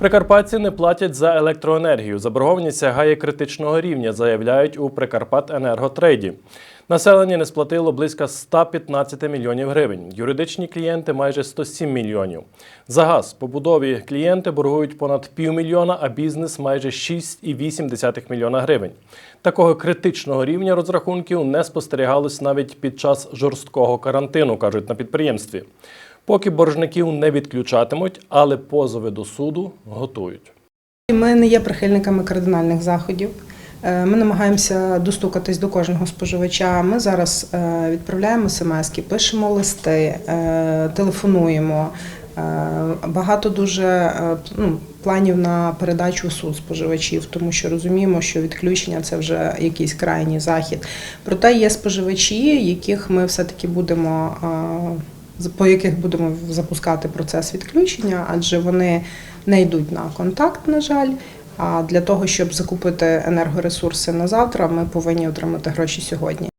Прикарпатці не платять за електроенергію. Заборгованість сягає критичного рівня, заявляють у Прикарпатенерготрейді. Населення не сплатило близько 115 мільйонів гривень. Юридичні клієнти майже 107 мільйонів. За газ побудові клієнти боргують понад півмільйона, а бізнес майже 6,8 мільйона гривень. Такого критичного рівня розрахунків не спостерігалось навіть під час жорсткого карантину, кажуть на підприємстві. Поки боржників не відключатимуть, але позови до суду готують. Ми не є прихильниками кардинальних заходів. Е, Ми намагаємося достукатись до кожного споживача. Ми зараз е, відправляємо смски, пишемо листи, е, телефонуємо. Багато дуже ну, планів на передачу суд споживачів, тому що розуміємо, що відключення це вже якийсь крайній захід. Проте є споживачі, яких ми все-таки будемо. По яких будемо запускати процес відключення, адже вони не йдуть на контакт, на жаль. А для того, щоб закупити енергоресурси на завтра, ми повинні отримати гроші сьогодні.